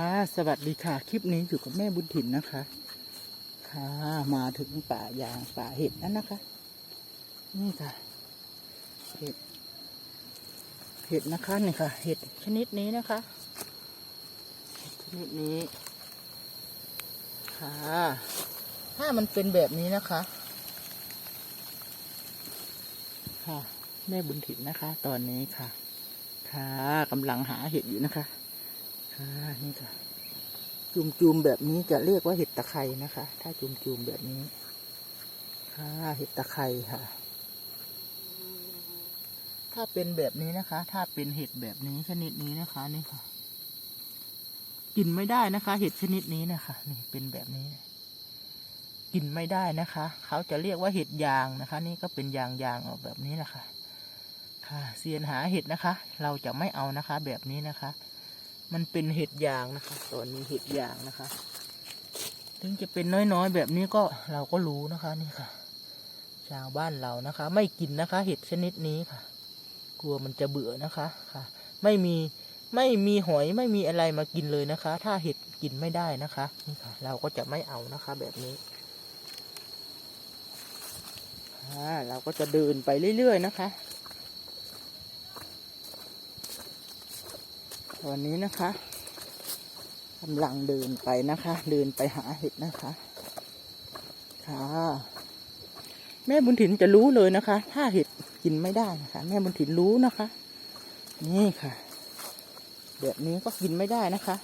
ค่ะ สวัสดีค่ะ คลิปนี้อยู่กับแม่บุญถิ่นนะคะ ค่ะ มาถึงป่ายางป่าเห็ดนั่นนะคะ นี่ค่ะ เห็ด เห็ดนะคะนี่ค่ะ เห็ดชนิดนี้นะคะเห็ดชนิดนี้ ค่ะ ถ้ามันเป็นแบบนี้นะคะ ค่ะ แม่บุญถิ่นนะคะ ตอนนี้ค่ะ ค่ะกำลังหาเห็ดอยู่นะคะ ค่ะนี่ค่ะ จุมจุมๆแบบนี้จะเรียกว่าเห็ดตะไคร่นะคะ ถ้าจุมจุมๆแบบนี้ค่ะเห็ดตะไคร่ค่ะ ถ้าเป็นแบบนี้นะคะ ถ้าเป็นเห็ดแบบนี้ชนิดนี้นะคะนี่ค่ะ กินไม่ได้นะคะ เห็ดชนิดนี้นะคะ นี่เป็นแบบนี้กินไม่ได้นะคะ เขาจะเรียกว่าเห็ดยางนะคะ นี่ก็เป็นยางยางๆออกแบบนี้แหละค่ะค่ะเซียนหาเห็ดนะคะ เราจะไม่เอานะคะ แบบนี้นะคะ มันเป็นเห็ดยางนะคะตอนนี้เห็ดยางนะคะ ถึงจะเป็นน้อยๆแบบนี้ก็เราก็รู้นะคะนี่ค่ะ ชาวบ้านเรานะคะ ไม่กินนะคะ เห็ดชนิดนี้ค่ะ กลัวมันจะเบื่อนะคะค่ะ ไม่มีไม่มีหอยไม่มีอะไรมากินเลยนะคะ ถ้าเห็ดกินไม่ได้นะคะนี่ค่ะ เราก็จะไม่เอานะคะ แบบนี้เราก็จะเดินไปเรื่อยๆนะคะ ตอนนี้นะคะกำลังเดินไปนะคะ เดินไปหาเห็ดนะคะ ค่ะ แม่บุญถิ่นจะรู้เลยนะคะ ถ้าเห็ดกินไม่ได้นะคะ แม่บุญถิ่นรู้นะคะ นี่ค่ะ แบบนี้ก็กินไม่ได้นะคะ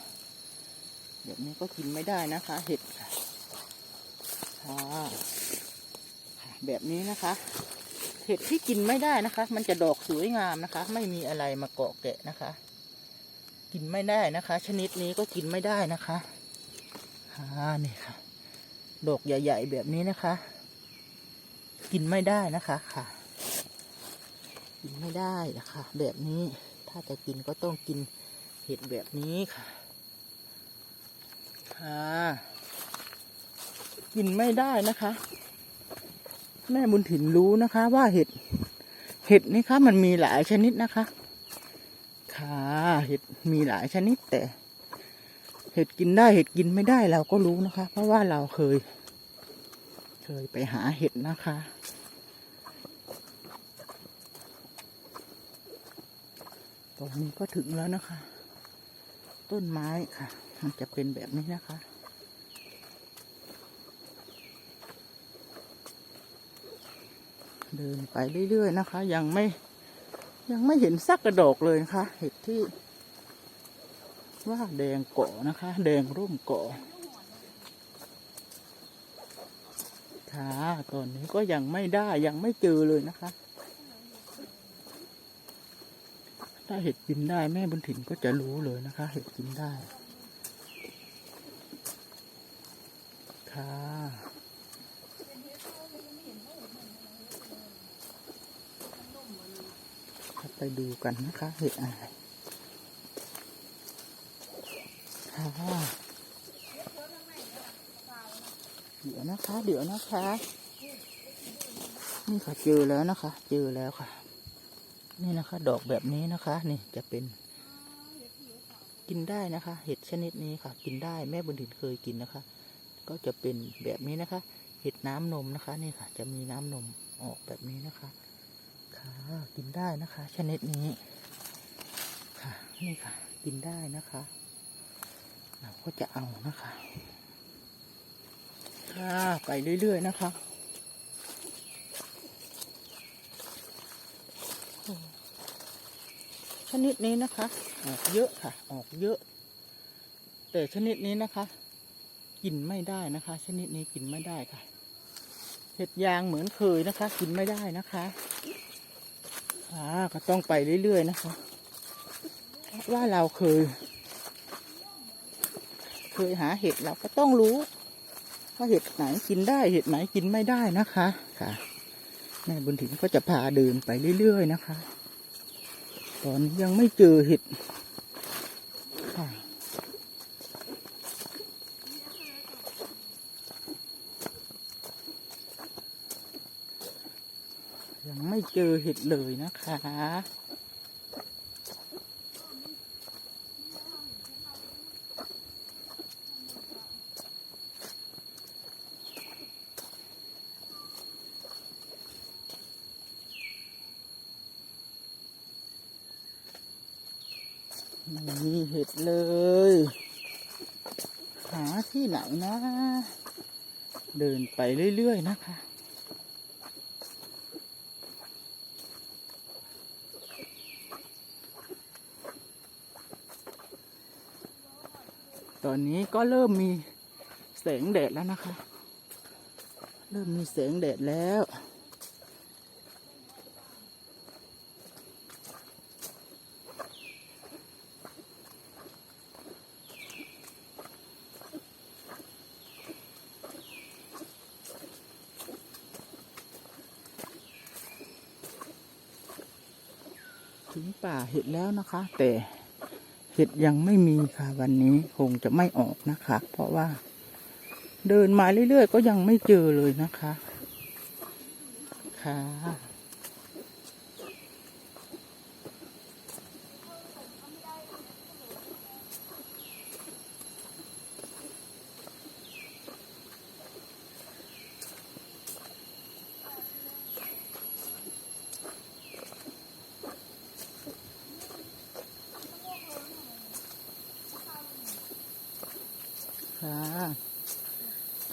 แบบนี้ก็กินไม่ได้นะคะ เห็ดค่ะค่ะค่ะแบบนี้นะคะ เห็ดที่กินไม่ได้นะคะ มันจะดอกสวยงามนะคะ ไม่มีอะไรมาเกาะแกะนะคะ กินไม่ได้นะคะ ชนิดนี้ก็กินไม่ได้นะคะอ่านี่ค่ะ ดอกใหญ่ ๆ แบบนี้นะคะ กินไม่ได้นะคะค่ะ กินไม่ได้นะคะ แบบนี้ถ้าจะกินก็ต้องกินเห็ดแบบนี้ค่ะค่ะกินไม่ได้นะคะ แม่บุญถิ่นรู้นะคะ ว่าเห็ด เห็ดนี่คะมันมีหลายชนิดนะคะ ค่ะ เห็ดมีหลายชนิดแต่ เห็ดกินได้เห็ดกินไม่ได้เราก็รู้นะคะ เพราะว่าเราเคย เคยไปหาเห็ดนะคะตอนนี้ก็ถึงแล้วนะคะ ต้นไม้ค่ะ มันจะเป็นแบบนี้นะคะเดินไปเรื่อยๆนะคะ ยังไม่ยังไม่เห็นสักกระดอกเลยนะคะ เห็ดที่ ว่าแดงเกาะนะคะ แดงร่มเกาะค่ะตอนนี้ก็ยังไม่ได้ยังไม่เจอเลยนะคะ ถ้าเห็ดกินได้แม่บุญถิ่นก็จะรู้เลยนะคะ เห็ดกินได้ ค่ะไปดูกันนะคะ เห็ดอะไรค่ะ เดี๋ยวนะคะ เดี๋ยวนะคะ นี่ค่ะเจอแล้วนะคะ เจอแล้วค่ะ นี่นะคะ ดอกแบบนี้นะคะ นี่จะเป็น กินได้นะคะ เห็ดชนิดนี้ค่ะ กินได้แม่บุญถิ่นเคยกินนะคะ ก็จะเป็นแบบนี้นะคะ เห็ดน้ำนมนะคะ นี่ค่ะ จะมีน้ำนมออกแบบนี้นะคะ ค่ะ กินได้นะคะ ชนิดนี้ ค่ะ นี่ค่ะ กินได้นะคะ เราก็จะเอานะคะค่ะไปเรื่อย ๆ นะคะชนิดนี้นะคะ ออกเยอะค่ะ ออกเยอะ แต่ชนิดนี้นะคะ กินไม่ได้นะคะ ชนิดนี้กินไม่ได้ค่ะเห็ดยางเหมือนเคยนะคะ กินไม่ได้นะคะค่ะก็ต้องไปเรื่อยๆนะคะเพราะว่าเราเคย เคยหาเห็ดเราก็ต้องรู้ ว่าเห็ดไหนกินได้เห็ดไหนกินไม่ได้นะคะค่ะแม่บุญถิ่นก็จะพาเดินไปเรื่อยๆนะคะ ตอนนี้ยังไม่เจอเห็ดค่ะยังไม่เจอเห็ดเลยนะคะ มีเห็ดเลย หาที่ไหนนะ เดินไปเรื่อย ๆ นะคะตอนนี้ก็เริ่มมีแสงแดดแล้วนะคะ เริ่มมีแสงแดดแล้ว ถึงป่าเห็ดแล้วนะคะ แต่เห็ดยังไม่มีค่ะวันนี้คงจะไม่ออกนะคะ เพราะว่า เดินมาเรื่อยๆ ก็ยังไม่เจอเลยนะคะ ค่ะ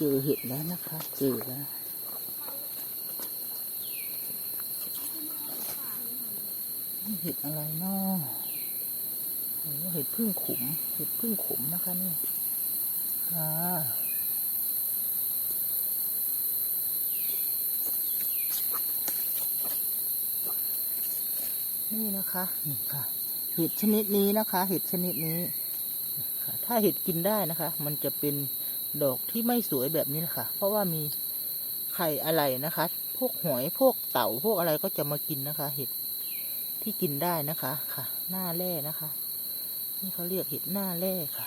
เจอเห็ดแล้วนะคะเจอแล้วเห็ดอะไรเนาะเห็ดพึ่งขุมเห็ดพึ่งขุมนะคะนี่ค่ะนี่นะคะนี่ค่ะ เห็ดชนิดนี้นะคะ เห็ดชนิดนี้ ถ้าเห็ดกินได้นะคะ มันจะเป็น ดอกที่ไม่สวยแบบนี้นะคะเพราะว่ามีไข่อะไรนะคะ พวกหอยพวกเต่าพวกอะไรก็จะมากินนะคะ เห็ดที่กินได้นะคะค่ะ หน้าแร่นะคะ นี่เขาเรียกเห็ดหน้าแร่ค่ะ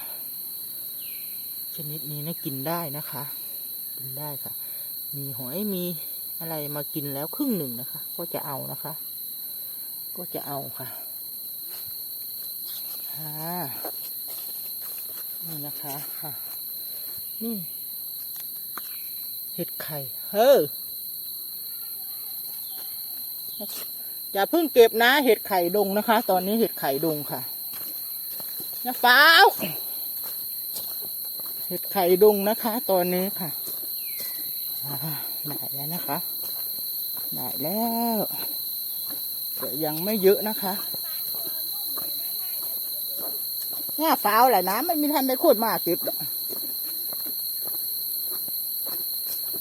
ชนิดนี้นะกินได้นะคะ กินได้ค่ะ มีหอยมีอะไรมากินแล้วครึ่งหนึ่งนะคะ ก็จะเอานะคะ ก็จะเอาค่ะค่ะนี่นะคะค่ะ นี่ เห็ดไข่ เฮ้ออย่าเพิ่งเก็บนะ เห็ดไข่ดงนะคะ ตอนนี้เห็ดไข่ดงค่ะนะฟ้าวเห็ดไข่ดงนะคะ ตอนนี้ค่ะได้แล้วนะคะได้แล้วแต่ยังไม่เยอะนะคะเนี่ยฟ้าวแหละนะไม่มีทันได้โคตรมากเก็บดอก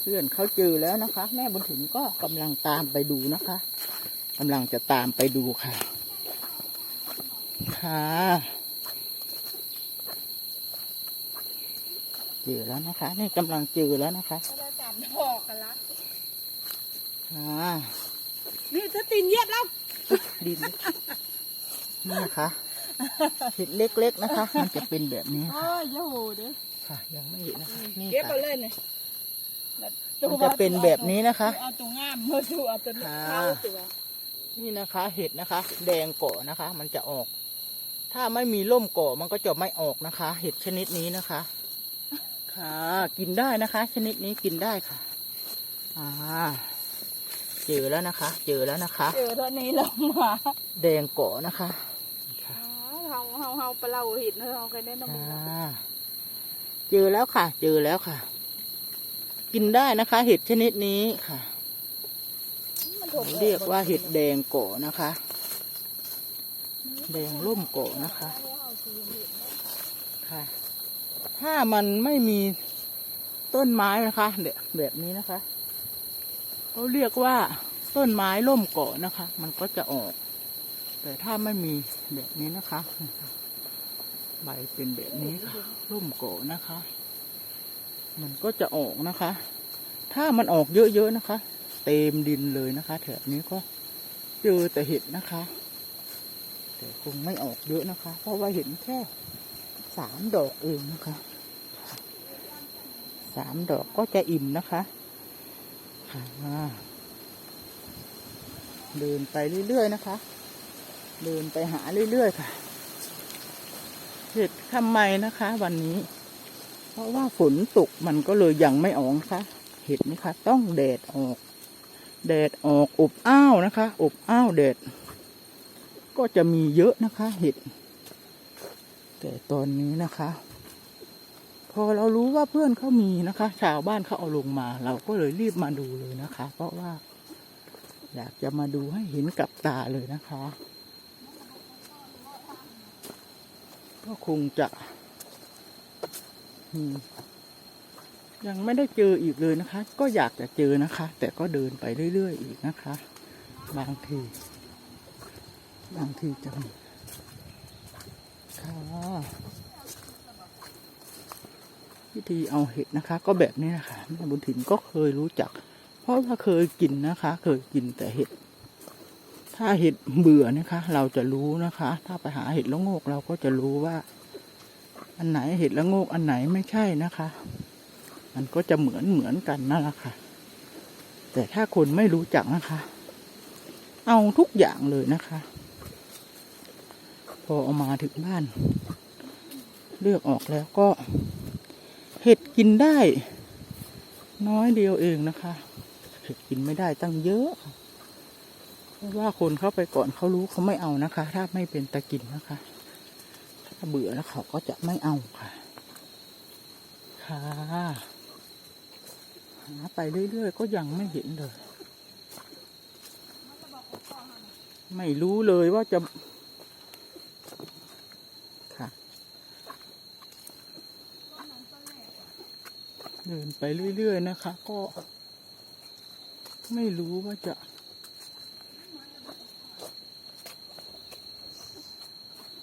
เพื่อนเขาเจอแล้วนะคะ แม่บุญถึงก็กำลังตามไปดูนะคะกำลังจะตามไปดูค่ะ ค่ะเจอแล้วนะคะ นี่กำลังเจอแล้วนะคะเราจับบอกกันละค่ะนี่จะตีนเหยียบแล้วดินนี่นะคะเห็ดเล็กๆนะคะ มันจะเป็นแบบนี้โอ้ค่ะยโย่เด้อค่ะ ยังไม่เห็นนะคะนี่เก็บค่ะไปเลยเนี่ย มันจะเป็นแบบนี้นะคะ เอาตัวงามเมื่อตัวเอาตัวค่ะเข้าตัวนี่นะคะ เห็ดนะคะ แดงเกาะนะคะ มันจะออก ถ้าไม่มีร่มเกาะมันก็จะไม่ออกนะคะ เห็ดชนิดนี้นะคะ ค่ะ กินได้นะคะ ชนิดนี้กินได้ค่ะ อ่า เจอแล้วนะคะ เจอแล้วนะคะ เจอเท่านี้แล้วมาแดงเกาะนะคะค่ะเฮาเฮาเฮาไปเล่าเห็ดเนอะเฮาเคยได้น้ำมันค่ะเจอแล้วค่ะ เจอแล้วค่ะ กินได้นะคะ เห็ดชนิดนี้ค่ะ เรียกว่าเห็ดแดงโกะนะคะ แดงร่มโกะนะคะ ค่ะ ถ้ามันไม่มีต้นไม้นะคะแบบแบบนี้นะคะเขาเรียกว่าต้นไม้ร่มโกะนะคะ มันก็จะออก แต่ถ้าไม่มีแบบนี้นะคะ ใบเป็นแบบนี้ค่ะร่มโกะนะคะ มันก็จะออกนะคะ ถ้ามันออกเยอะๆนะคะ เต็มดินเลยนะคะ แถบนี้ก็เจอแต่เห็ดนะคะ แต่คงไม่ออกเยอะนะคะ เพราะว่าเห็นแค่สามดอกเองนะคะสามดอกก็จะอิ่มนะคะค่ะเดินไปเรื่อยๆนะคะ เดินไปหาเรื่อยๆค่ะ เห็ดทำไมนะคะ วันนี้ เพราะว่าฝนตกมันก็เลยยังไม่ออกนะคะเห็ดนี่ค่ะต้องแดดออก แดดออกอบอ้าวนะคะอบอ้าวแดด ก็จะมีเยอะนะคะ เห็ด แต่ตอนนี้นะคะ พอเรารู้ว่าเพื่อนเขามีนะคะ ชาวบ้านเขาเอาลงมา เราก็เลยรีบมาดูเลยนะคะ เพราะว่า อยากจะมาดูให้เห็นกับตาเลยนะคะ ก็คงจะ ยังไม่ได้เจออีกเลยนะคะ ก็อยากจะเจอนะคะ แต่ก็เดินไปเรื่อยๆอีกนะคะ บางที บางทีจะมีค่ะวิธีเอาเห็ดนะคะ ก็แบบนี้นะคะแม่บุญถิ่นก็เคยรู้จัก เพราะว่าเคยกินนะคะ เคยกินแต่เห็ด ถ้าเห็ดเบื่อนะคะ เราจะรู้นะคะ ถ้าไปหาเห็ดละโงกเราก็จะรู้ว่า อันไหนเห็ดละโงกอันไหนไม่ใช่นะคะ มันก็จะเหมือนเหมือนกันนั่นแหละค่ะ แต่ถ้าคนไม่รู้จักนะคะ เอาทุกอย่างเลยนะคะ พอเอามาถึงบ้าน เลือกออกแล้วก็ เห็ดกินได้ น้อยเดียวเองนะคะ เห็ดกินไม่ได้ตั้งเยอะค่ะเพราะว่าคนเข้าไปก่อนเขารู้เขาไม่เอานะคะ ถ้าไม่เป็นตะกินนะคะ ถ้าเบื่อแล้วเขาก็จะไม่เอาค่ะ ค่ะหาไปเรื่อยๆก็ยังไม่เห็นเลย ไม่รู้เลยว่าจะ ค่ะ เดินไปเรื่อยๆนะคะ ก็ ไม่รู้ว่าจะ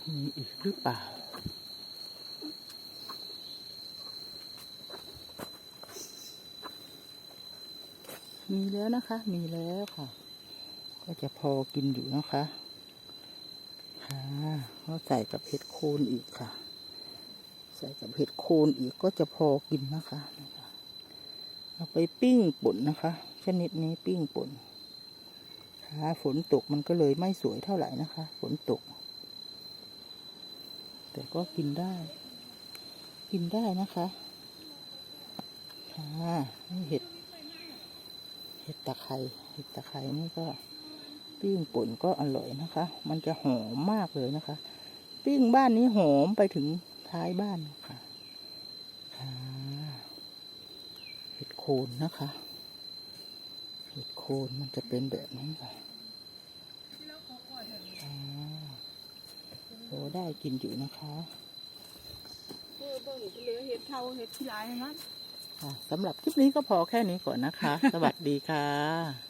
มีอีกหรือเปล่า มีแล้วนะคะ มีแล้วค่ะ ก็จะพอกินอยู่นะคะ ค่ะก็ใส่กับเห็ดโคนอีกค่ะ ใส่กับเห็ดโคนอีกก็จะพอกินนะคะนะคะเอาไปปิ้งป่นนะคะ ชนิดนี้ปิ้งป่นค่ะฝนตกมันก็เลยไม่สวยเท่าไหร่นะคะ ฝนตก แต่ก็กินได้ กินได้นะคะค่ะนี่เห็ด เห็ดตะไคร้เห็ดตะไคร้นี่ก็ ปิ้งป่นก็อร่อยนะคะ มันจะหอมมากเลยนะคะ ปิ้งบ้านนี้หอมไปถึงท้ายบ้านค่ะค่ะเห็ดโคนนะคะ เห็ดโคนมันจะเป็นแบบนี้ค่ะค่ะ โอ้ได้กินอยู่นะคะเออเบิ่งเหลือเห็ดเทาเห็ดที่ลายนั้นค่ะสำหรับคลิปนี้ก็พอแค่นี้ก่อนนะคะ สวัสดีค่ะ